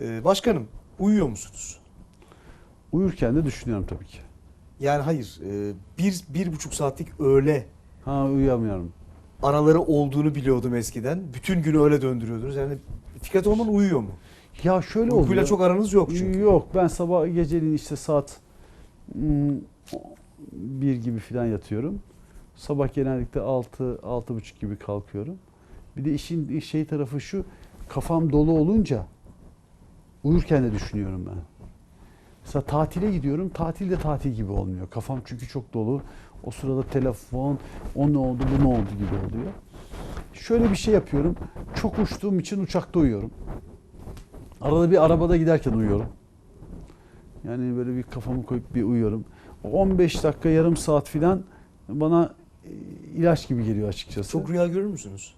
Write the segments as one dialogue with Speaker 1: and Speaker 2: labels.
Speaker 1: Ee, başkanım uyuyor musunuz?
Speaker 2: Uyurken de düşünüyorum tabii ki.
Speaker 1: Yani hayır e, bir, bir buçuk saatlik öğle
Speaker 2: Ha uyuyamıyorum.
Speaker 1: araları olduğunu biliyordum eskiden. Bütün günü öyle döndürüyordunuz. Yani Fikret Orman uyuyor mu?
Speaker 2: Ya şöyle
Speaker 1: Uykuyla
Speaker 2: oluyor.
Speaker 1: çok aranız yok çünkü.
Speaker 2: Yok ben sabah geceliğin işte saat hmm, bir gibi falan yatıyorum. Sabah genellikle altı, altı buçuk gibi kalkıyorum. Bir de işin şey tarafı şu, kafam dolu olunca uyurken de düşünüyorum ben. Mesela tatile gidiyorum, tatil de tatil gibi olmuyor. Kafam çünkü çok dolu. O sırada telefon, o ne oldu, bu ne oldu gibi oluyor. Şöyle bir şey yapıyorum. Çok uçtuğum için uçakta uyuyorum. Arada bir arabada giderken uyuyorum. Yani böyle bir kafamı koyup bir uyuyorum. O 15 dakika, yarım saat filan bana e, ilaç gibi geliyor açıkçası.
Speaker 1: Çok rüya görür müsünüz?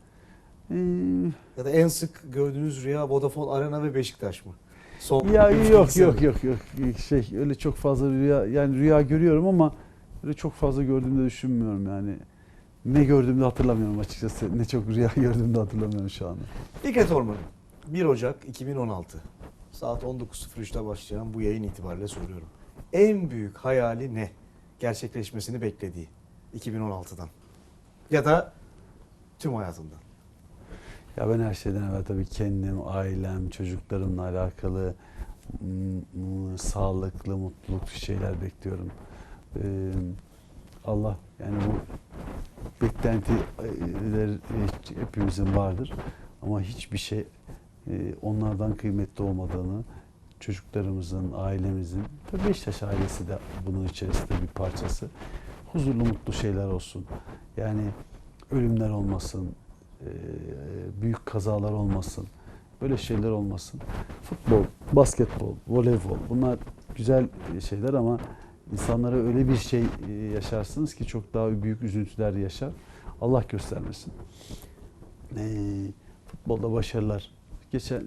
Speaker 2: Ee,
Speaker 1: Ya da en sık gördüğünüz rüya Vodafone Arena ve Beşiktaş mı? Son
Speaker 2: ya yok yok yok yok şey öyle çok fazla rüya yani rüya görüyorum ama öyle çok fazla gördüğümde düşünmüyorum yani. Ne gördüğümde hatırlamıyorum açıkçası. Ne çok rüya gördüğümde hatırlamıyorum şu anda.
Speaker 1: Fikret Orman 1 Ocak 2016 saat 19.03'te başlayan bu yayın itibariyle soruyorum. En büyük hayali ne? Gerçekleşmesini beklediği 2016'dan. Ya da tüm hayatından.
Speaker 2: Ya ben her şeyden evvel tabii kendim, ailem, çocuklarımla alakalı mm, sağlıklı, mutluluk şeyler bekliyorum. Ee, Allah yani bu beklentiler hepimizin vardır ama hiçbir şey e, onlardan kıymetli olmadığını çocuklarımızın, ailemizin, tabii Beşiktaş ailesi de bunun içerisinde bir parçası. Huzurlu, mutlu şeyler olsun. Yani ölümler olmasın, büyük kazalar olmasın. Böyle şeyler olmasın. Futbol, basketbol, voleybol bunlar güzel şeyler ama insanlara öyle bir şey e, yaşarsınız ki çok daha büyük üzüntüler yaşar. Allah göstermesin. E, futbolda başarılar. Geçen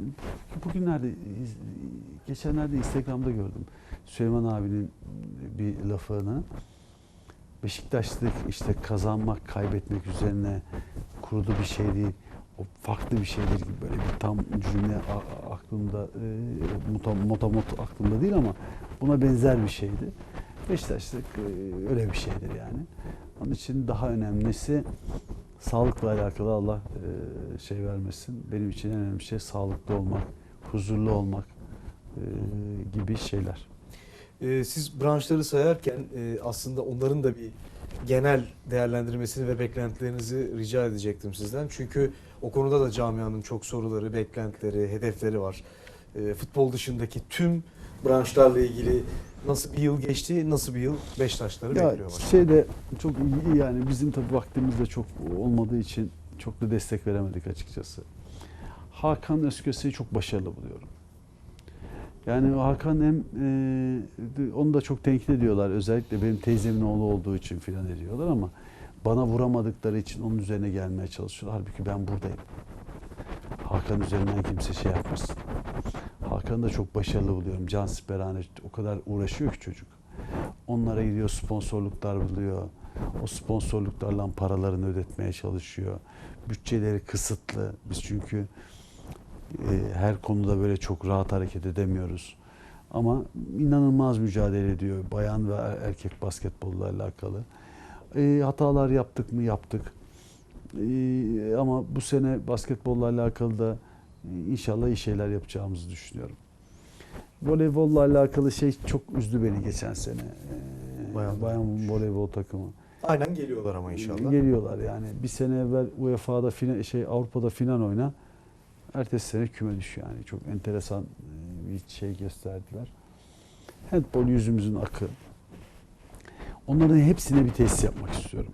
Speaker 2: bugünlerde geçenlerde Instagram'da gördüm. Süleyman abinin bir lafını. Beşiktaşlık işte kazanmak, kaybetmek üzerine kurulu bir şey değil. O farklı bir şeydir gibi böyle bir tam cümle aklımda e, muta- motamot aklımda değil ama buna benzer bir şeydi. Beşiktaşlık e, öyle bir şeydir yani. Onun için daha önemlisi sağlıkla alakalı Allah e, şey vermesin. Benim için en önemli şey sağlıklı olmak, huzurlu olmak e, gibi şeyler.
Speaker 1: Ee, siz branşları sayarken e, aslında onların da bir genel değerlendirmesini ve beklentilerinizi rica edecektim sizden. Çünkü o konuda da camianın çok soruları, beklentileri, hedefleri var. Ee, futbol dışındaki tüm branşlarla ilgili nasıl bir yıl geçti, nasıl bir yıl Beşiktaşları
Speaker 2: Ya
Speaker 1: bekliyor başkanım?
Speaker 2: şeyde çok iyi yani bizim tabii vaktimizde çok olmadığı için çok da destek veremedik açıkçası. Hakan Özköse'yi çok başarılı buluyorum. Yani Hakan hem e, onu da çok tenkit ediyorlar. Özellikle benim teyzemin oğlu olduğu için filan ediyorlar ama bana vuramadıkları için onun üzerine gelmeye çalışıyorlar. Halbuki ben buradayım. Hakan üzerinden kimse şey yapmasın. Hakan'ı da çok başarılı buluyorum. Can siperhane o kadar uğraşıyor ki çocuk. Onlara gidiyor sponsorluklar buluyor. O sponsorluklarla paralarını ödetmeye çalışıyor. Bütçeleri kısıtlı. Biz çünkü her konuda böyle çok rahat hareket edemiyoruz. Ama inanılmaz mücadele ediyor bayan ve erkek basketbolla alakalı. E, hatalar yaptık mı yaptık. E, ama bu sene basketbolla alakalı da e, inşallah iyi şeyler yapacağımızı düşünüyorum. Voleybolla alakalı şey çok üzdü beni geçen sene. E,
Speaker 1: Bayan-
Speaker 2: bayan voleybol takımı.
Speaker 1: Aynen geliyorlar ama inşallah.
Speaker 2: Geliyorlar yani. Bir sene evvel UEFA'da final, şey Avrupa'da final oyna. Ertesi sene küme düşüyor yani. Çok enteresan e, bir şey gösterdiler. Handball yüzümüzün akı. Onların hepsine bir tesis yapmak istiyorum.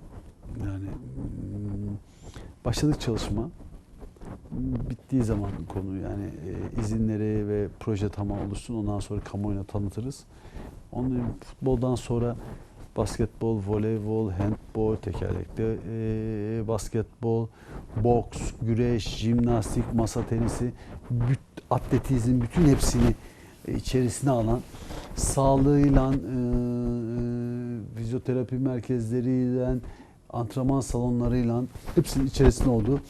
Speaker 2: Yani mm, başladık çalışma. Bittiği zaman konu yani e, izinleri ve proje tamam olursun. Ondan sonra kamuoyuna tanıtırız. Onun futboldan sonra basketbol, voleybol, handbol, tekerlekli e, basketbol, boks, güreş, jimnastik, masa tenisi, büt, atletizm bütün hepsini e, içerisine alan sağlığıyla, e, e, fizyoterapi merkezleriyle, antrenman salonlarıyla hepsinin içerisinde olduğu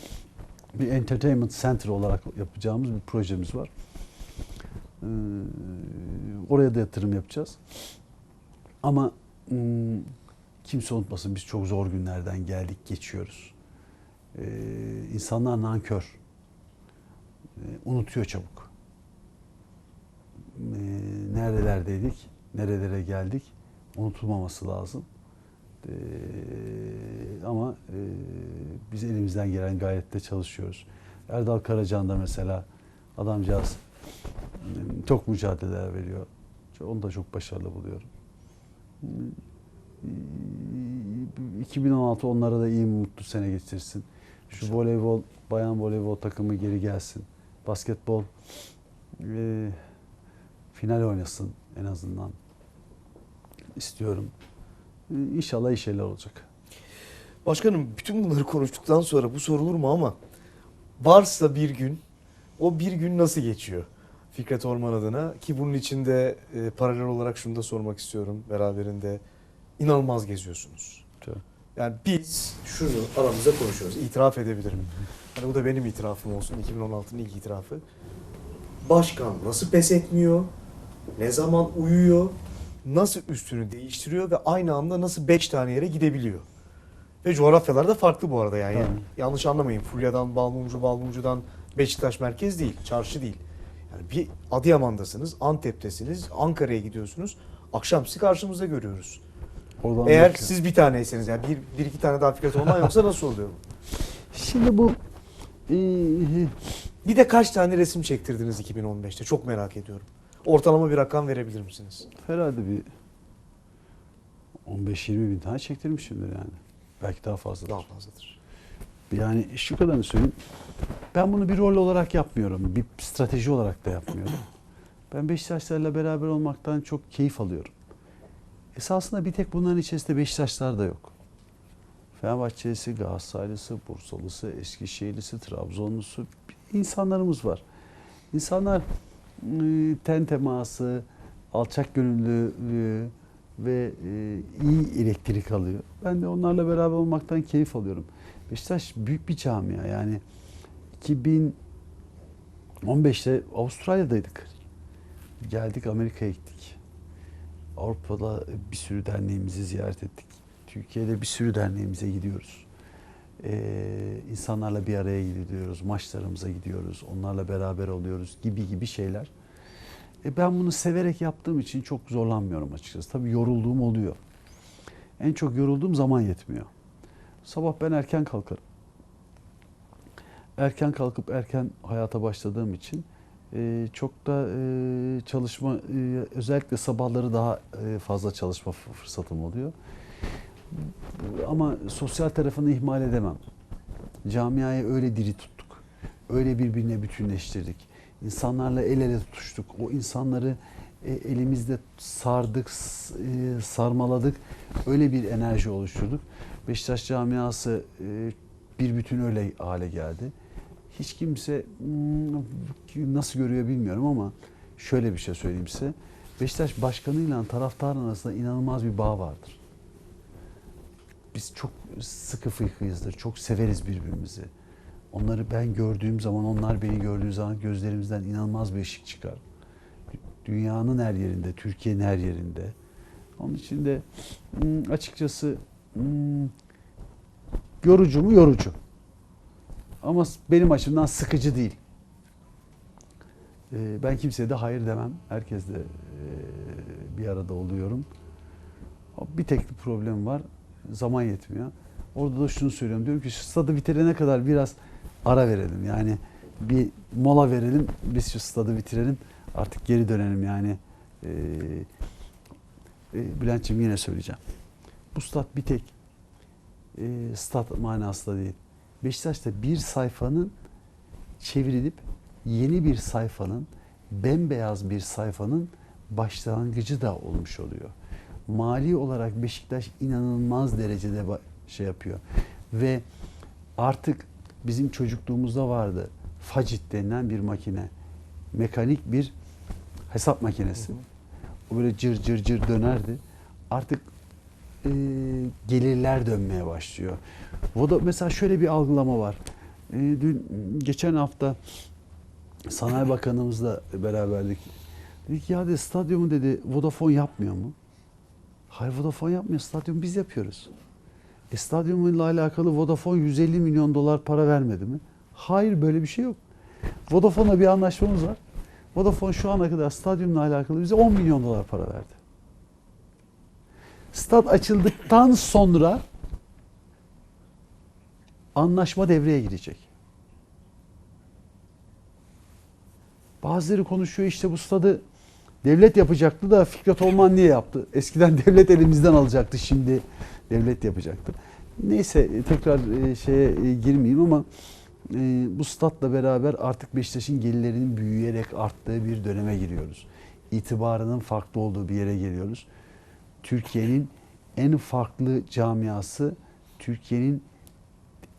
Speaker 2: bir entertainment center olarak yapacağımız bir projemiz var. Ee, oraya da yatırım yapacağız. Ama kimse unutmasın biz çok zor günlerden geldik, geçiyoruz. Ee, insanlar nankör. Ee, unutuyor çabuk. Ee, nerelerdeydik, nerelere geldik unutulmaması lazım. Ee, ama e, biz elimizden gelen gayretle çalışıyoruz. Erdal Karacan da mesela adamcağız e, çok mücadeleler veriyor. Onu da çok başarılı buluyorum. Ee, 2016 onlara da iyi mutlu sene geçirsin. Şu voleybol, bayan voleybol takımı geri gelsin. Basketbol e, final oynasın en azından istiyorum. Ee, İnşallah iyi şeyler olacak.
Speaker 1: Başkanım bütün bunları konuştuktan sonra bu sorulur mu ama varsa bir gün o bir gün nasıl geçiyor? Fikret Orman adına ki bunun içinde e, paralel olarak şunu da sormak istiyorum beraberinde inanılmaz geziyorsunuz.
Speaker 2: Çok.
Speaker 1: Yani biz şunu aramızda konuşuyoruz. İtiraf edebilirim. Hani bu da benim itirafım olsun. 2016'nın ilk itirafı. Başkan nasıl pes etmiyor? Ne zaman uyuyor? Nasıl üstünü değiştiriyor ve aynı anda nasıl 5 tane yere gidebiliyor? Ve coğrafyalar da farklı bu arada yani.
Speaker 2: Tabii.
Speaker 1: Yanlış anlamayın. Fulya'dan Balmumcu, Balmumcu'dan Beşiktaş merkez değil, çarşı değil. Yani bir Adıyaman'dasınız, Antep'tesiniz, Ankara'ya gidiyorsunuz. Akşam sizi karşımızda görüyoruz.
Speaker 2: Oradan
Speaker 1: Eğer
Speaker 2: bakıyorum.
Speaker 1: siz bir taneyseniz yani bir, bir iki tane daha Fikret Orman yoksa nasıl oluyor? bu?
Speaker 2: Şimdi bu e,
Speaker 1: Bir de kaç tane resim çektirdiniz 2015'te? Çok merak ediyorum. Ortalama bir rakam verebilir misiniz?
Speaker 2: herhalde bir 15-20 bin tane çektirmişimdir yani. Belki daha fazla.
Speaker 1: Daha fazladır.
Speaker 2: Yani şu kadarını söyleyeyim. Ben bunu bir rol olarak yapmıyorum. Bir strateji olarak da yapmıyorum. Ben Beşiktaşlarla beraber olmaktan çok keyif alıyorum. Esasında bir tek bunların içerisinde Beşiktaşlar da yok. Fenerbahçelisi, Galatasaraylısı, Bursalısı, Eskişehirlisi, Trabzonlusu insanlarımız var. İnsanlar e, ten teması, alçak gönüllülüğü ve e, iyi elektrik alıyor. Ben de onlarla beraber olmaktan keyif alıyorum. Beşiktaş büyük bir camia yani 2015'te Avustralya'daydık. Geldik Amerika'ya gittik. Avrupa'da bir sürü derneğimizi ziyaret ettik. Türkiye'de bir sürü derneğimize gidiyoruz. Ee, insanlarla bir araya gidiyoruz, maçlarımıza gidiyoruz, onlarla beraber oluyoruz gibi gibi şeyler. E ben bunu severek yaptığım için çok zorlanmıyorum açıkçası. Tabii yorulduğum oluyor. En çok yorulduğum zaman yetmiyor. Sabah ben erken kalkarım. Erken kalkıp erken hayata başladığım için e, çok da e, çalışma, e, özellikle sabahları daha e, fazla çalışma fırsatım oluyor. Ama sosyal tarafını ihmal edemem. Camiayı öyle diri tuttuk. Öyle birbirine bütünleştirdik. İnsanlarla el ele tutuştuk. O insanları e, elimizde sardık, e, sarmaladık. Öyle bir enerji oluşturduk. Beşiktaş camiası e, bir bütün öyle hale geldi. Hiç kimse hmm, nasıl görüyor bilmiyorum ama şöyle bir şey söyleyeyim size. Beşiktaş başkanıyla taraftarın arasında inanılmaz bir bağ vardır. Biz çok sıkı fıkıyızdır. Çok severiz birbirimizi. Onları ben gördüğüm zaman, onlar beni gördüğü zaman gözlerimizden inanılmaz bir ışık çıkar. Dünyanın her yerinde, Türkiye'nin her yerinde. Onun için de hmm, açıkçası hmm, yorucu mu? Yorucu. Ama benim açımdan sıkıcı değil. Ee, Ben kimseye de hayır demem. Herkesle e, bir arada oluyorum. Bir tek bir problem var. Zaman yetmiyor. Orada da şunu söylüyorum. Diyorum ki şu stadı bitirene kadar biraz ara verelim. Yani bir mola verelim. Biz şu stadı bitirelim. Artık geri dönelim yani. Ee, Bülent'ciğim yine söyleyeceğim. Bu stat bir tek e, stat manasında değil. Beşiktaş'ta bir sayfanın çevrilip yeni bir sayfanın bembeyaz bir sayfanın başlangıcı da olmuş oluyor. Mali olarak Beşiktaş inanılmaz derecede şey yapıyor. Ve artık bizim çocukluğumuzda vardı. Facit denilen bir makine. Mekanik bir hesap makinesi. O böyle cır cır cır dönerdi. Artık e, gelirler dönmeye başlıyor. O da mesela şöyle bir algılama var. E, dün geçen hafta Sanayi Bakanımızla beraberdik. Dedi ki ya dedi stadyumu dedi Vodafone yapmıyor mu? Hayır Vodafone yapmıyor. Stadyumu biz yapıyoruz. E stadyumla alakalı Vodafone 150 milyon dolar para vermedi mi? Hayır böyle bir şey yok. Vodafone'la bir anlaşmamız var. Vodafone şu ana kadar stadyumla alakalı bize 10 milyon dolar para verdi. Stad açıldıktan sonra anlaşma devreye girecek. Bazıları konuşuyor işte bu stadı devlet yapacaktı da Fikret Orman niye yaptı? Eskiden devlet elimizden alacaktı şimdi devlet yapacaktı. Neyse tekrar e, şeye e, girmeyeyim ama e, bu statla beraber artık Beşiktaş'ın gelirlerinin büyüyerek arttığı bir döneme giriyoruz. İtibarının farklı olduğu bir yere geliyoruz. Türkiye'nin en farklı camiası, Türkiye'nin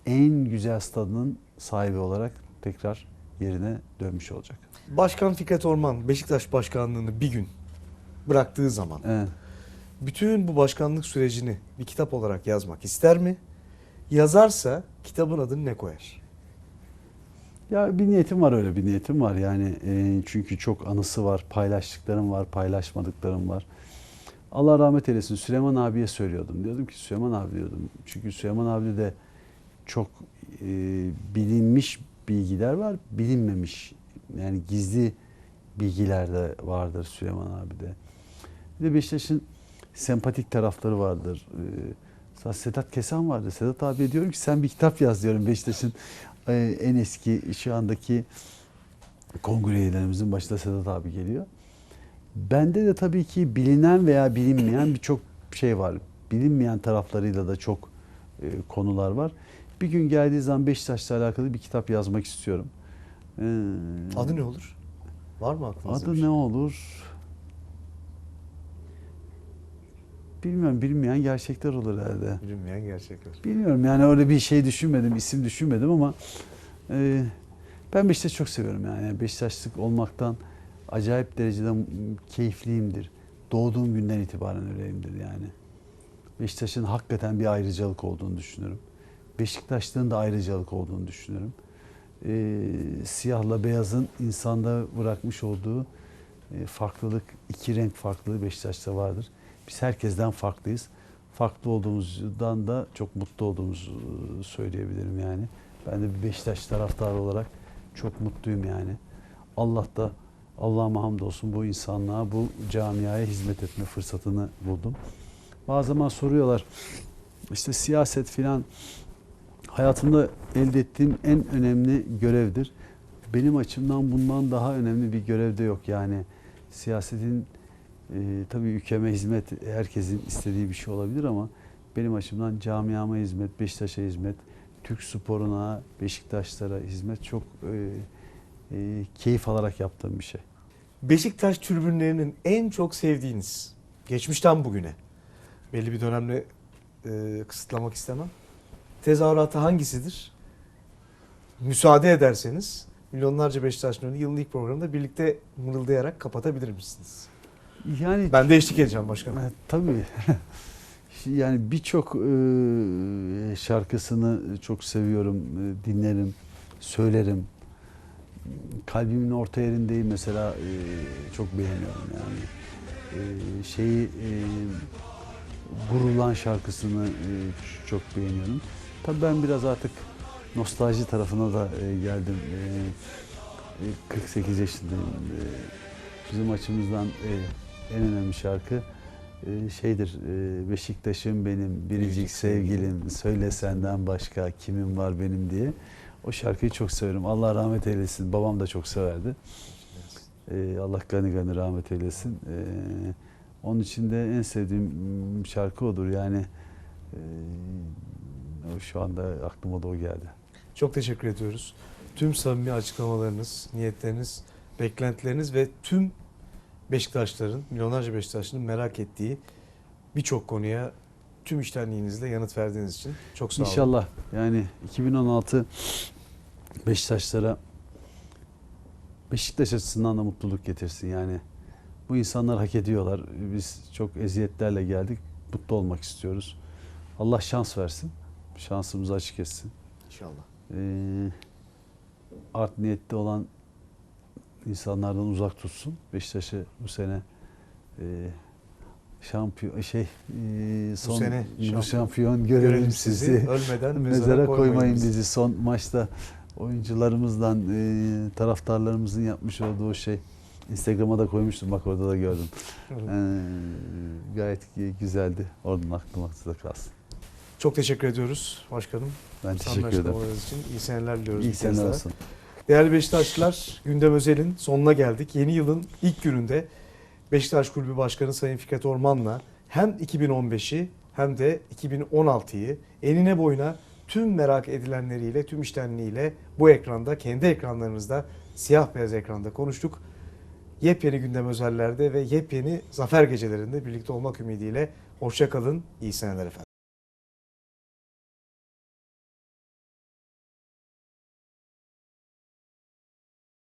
Speaker 2: en güzel stadının sahibi olarak tekrar yerine dönmüş olacak.
Speaker 1: Başkan Fikret Orman Beşiktaş başkanlığını bir gün bıraktığı zaman
Speaker 2: Evet.
Speaker 1: bütün bu başkanlık sürecini bir kitap olarak yazmak ister mi? Yazarsa kitabın adını ne koyar?
Speaker 2: Ya bir niyetim var öyle bir niyetim var yani e, çünkü çok anısı var, paylaştıklarım var, paylaşmadıklarım var. Allah rahmet eylesin Süleyman abiye söylüyordum. Diyordum ki Süleyman abi diyordum. Çünkü Süleyman abi de çok e, bilinmiş bilgiler var, bilinmemiş yani gizli bilgiler de vardır Süleyman abi de. Bir de Beşiktaş'ın sempatik tarafları vardır. Ee, Sedat Kesen vardı. Sedat abi diyorum ki sen bir kitap yaz diyorum Beşiktaş'ın e, en eski şu andaki kongre üyelerimizin başında Sedat abi geliyor. Bende de tabii ki bilinen veya bilinmeyen birçok şey var. Bilinmeyen taraflarıyla da çok e, konular var. Bir gün geldiği zaman Beşiktaş'la alakalı bir kitap yazmak istiyorum. Ee,
Speaker 1: Adı ne olur? Var mı aklınızda?
Speaker 2: Adı
Speaker 1: şey?
Speaker 2: ne olur? Bilmiyorum, bilmeyen gerçekler olur herhalde.
Speaker 1: Bilinmeyen gerçekler.
Speaker 2: Bilmiyorum yani öyle bir şey düşünmedim, isim düşünmedim ama e, ben Beşiktaş'ı çok seviyorum yani. Beşiktaşlık olmaktan acayip derecede keyifliyimdir. Doğduğum günden itibaren öyleyimdir yani. Beşiktaş'ın hakikaten bir ayrıcalık olduğunu düşünüyorum. Beşiktaşlığın da ayrıcalık olduğunu düşünüyorum. E, siyahla beyazın insanda bırakmış olduğu e, farklılık, iki renk farklılığı Beşiktaş'ta vardır. Biz herkesten farklıyız. Farklı olduğumuzdan da çok mutlu olduğumuzu e, söyleyebilirim yani. Ben de bir Beşiktaş taraftarı olarak çok mutluyum yani. Allah da Allah'a hamdolsun bu insanlığa, bu camiaya hizmet etme fırsatını buldum. Bazı zaman soruyorlar işte siyaset filan hayatımda elde ettiğim en önemli görevdir. Benim açımdan bundan daha önemli bir görev de yok. Yani siyasetin e, tabii ülkeme hizmet herkesin istediği bir şey olabilir ama benim açımdan camiama hizmet, Beşiktaş'a hizmet, Türk sporuna, Beşiktaşlara hizmet çok e, e, keyif alarak yaptığım bir şey.
Speaker 1: Beşiktaş tribünlerinin en çok sevdiğiniz, geçmişten bugüne, belli bir dönemle e, kısıtlamak istemem. Tezahüratı hangisidir? Müsaade ederseniz milyonlarca Beşiktaş'ın önü yılın ilk programında birlikte mırıldayarak kapatabilir misiniz?
Speaker 2: Yani
Speaker 1: Ben de eşlik edeceğim başkanım.
Speaker 2: Evet, tabii. yani birçok e, şarkısını çok seviyorum, e, dinlerim, söylerim. Kalbimin orta yerindeyim mesela e, çok beğeniyorum yani. E, şeyi e, Gurulan şarkısını e, çok beğeniyorum. Tabii ben biraz artık nostalji tarafına da e, geldim. E, e, 48 yaşındayım. E, bizim açımızdan e, en önemli şarkı e, şeydir. e, Beşiktaş'ım benim biricik sevgilim. Söyle senden başka kimim var benim diye. O şarkıyı çok severim. Allah rahmet eylesin. Babam da çok severdi. E, Allah gani gani rahmet eylesin. E, onun için de en sevdiğim şarkı odur. Yani e, şu anda aklıma da o geldi.
Speaker 1: Çok teşekkür ediyoruz. Tüm samimi açıklamalarınız, niyetleriniz, beklentileriniz ve tüm Beşiktaşların, milyonlarca Beşiktaşlı'nın merak ettiği birçok konuya tüm iştenliğinizle yanıt verdiğiniz için çok sağ olun.
Speaker 2: İnşallah yani 2016 Beşiktaşlara Beşiktaş açısından da mutluluk getirsin yani. Bu insanlar hak ediyorlar. Biz çok eziyetlerle geldik. Mutlu olmak istiyoruz. Allah şans versin. Şansımızı açık etsin.
Speaker 1: İnşallah.
Speaker 2: Ee, art niyetli olan insanlardan uzak tutsun. Beşiktaş'ı bu sene e, şampiyon şey e, son
Speaker 1: sene
Speaker 2: bu
Speaker 1: şampiyon
Speaker 2: şampiyon, görelim sizi.
Speaker 1: ölmeden
Speaker 2: Mezara koymayın
Speaker 1: bizi.
Speaker 2: bizi. Son maçta oyuncularımızdan, e, taraftarlarımızın yapmış olduğu şey Instagram'a da koymuştum bak orada da gördüm.
Speaker 1: Evet.
Speaker 2: E, gayet güzeldi. Oradan aklımda kalsın.
Speaker 1: Çok teşekkür ediyoruz başkanım.
Speaker 2: Ben teşekkür ederim.
Speaker 1: için iyi seneler diliyoruz.
Speaker 2: İyi seneler olsun.
Speaker 1: Değerli Beşiktaşlılar, Gündem Özel'in sonuna geldik. Yeni yılın ilk gününde Beşiktaş Kulübü Başkanı Sayın Fikret Orman'la hem 2015'i hem de 2016'yı enine boyuna tüm merak edilenleriyle, tüm iştenliğiyle bu ekranda, kendi ekranlarınızda, siyah beyaz ekranda konuştuk. Yepyeni gündem özellerde ve yepyeni zafer gecelerinde birlikte olmak ümidiyle hoşça kalın, iyi seneler efendim.